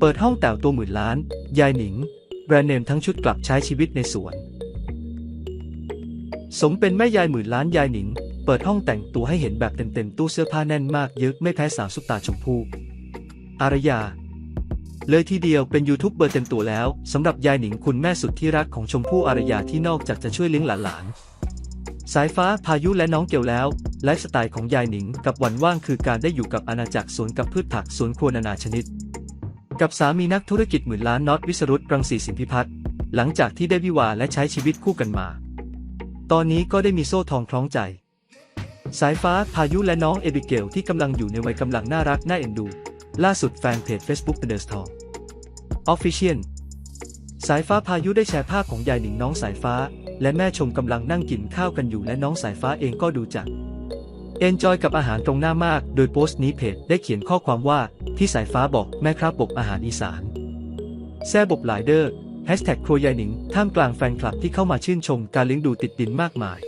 เปิดห้องแต่วตัวหมื่นล้าน ยายหนิง แบรนด์เนมทั้งชุดกลับใช้ชีวิตในสวน สมเป็นแม่ยายหมื่นล้านยายหนิง เปิดห้องแต่งตัวให้เห็นแบบเต็มๆตู้เสื้อผ้าแน่นมากเยอะไม่แพ้สาวซุปตาชมพูอารยา เลยทีเดียวเป็นยูทูบเบอร์เต็มตัวแล้วสำหรับยายหนิงคุณแม่สุดที่รักของชมพู่อารยาที่นอกจากจะช่วยเลี้ยงหลานๆสายฟ้าพายุและน้องเกียวแล้วไลฟ์สไตล์ของยายหนิงกับวันว่างคือการได้อยู่กับอาณาจักรสวนกับพืชผักสวนครัวนานาชนิด กับสามีนักธุรกิจหมื่นล้านน็อตวิสรุตรังสีสินพิพัฒน์หลังจากที่ได้วิวาและใช้ชีวิตคู่กันมา ตอนนี้ก็ได้มีโซ่ทองคล้องใจ สายฟ้าพายุและน้องเอบิเกลที่กำลังอยู่ในวัยกำลังน่ารักน่าเอ็นดู ล่าสุดแฟนเพจ Facebook The Star Official สายฟ้าพายุได้แชร์ภาพของยายหนิงน้องสายฟ้า และแม่ชมกำลังนั่งกินข้าวกันอยู่และน้องสายฟ้าเองก็ดูจัก เอนจอยกับอาหารตรงหน้ามาก โดยโพสต์นี้เพจได้เขียนข้อความว่าที่สายฟ้าบอกแม่ครับบกอาหารอีสานแซ่บบหลายเดอร์แฮชแท็กครัวยายหนิงท่ามกลางแฟนคลับที่เข้ามาชื่นชมการเลี้ยงดูติดดินมากมาย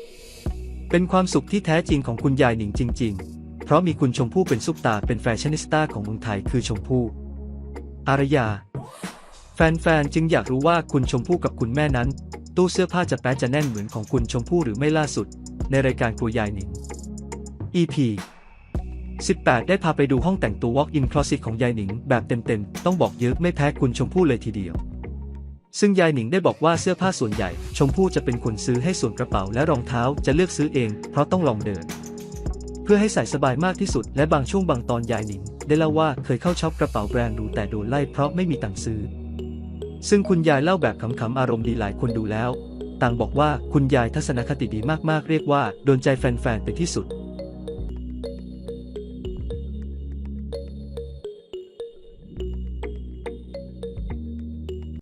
เป็นความสุขที่แท้จริงของคุณยายหนิงจริง ๆ เพราะมีคุณชมพู่เป็นซุปตาเป็นแฟชั่นนิสต้าของเมืองไทยคือชมพู่ อารยา แฟนๆจึงอยากรู้ว่าคุณชมพู่กับคุณแม่นั้น ตู้เสื้อผ้าจะแป๊ะจะแน่นเหมือนของคุณชมพู่หรือไม่ล่าสุด ในรายการครัวยายหนิง EP 18 ได้พาไปดูห้องแต่งตัว Walk-in Closet ของยายหนิง แบบเต็มๆ ต้องบอกเยอะไม่แพ้คุณชมพู่เลยทีเดียว ซึ่งยายหนิงได้บอกว่าเสื้อผ้าส่วนใหญ่ ชมพู่จะเป็นคนซื้อให้ส่วนกระเป๋าและรองเท้าจะเลือกซื้อเอง เพราะต้องลองเดิน เพื่อให้ใส่สบายมากที่สุด และบางช่วงบางตอนยายหนิง ได้เล่าว่าเคยเข้าช็อปกระเป๋าแบรนด์หรูแต่โดนไล่เพราะไม่มีตังค์ซื้อ ซึ่งคุณยายเล่าแบบขำๆอารมณ์ดีหลายคนดูแล้ว ต่างบอกว่าคุณยายทัศนคติดีมากๆ เรียกว่าโดนใจแฟนๆไปที่สุด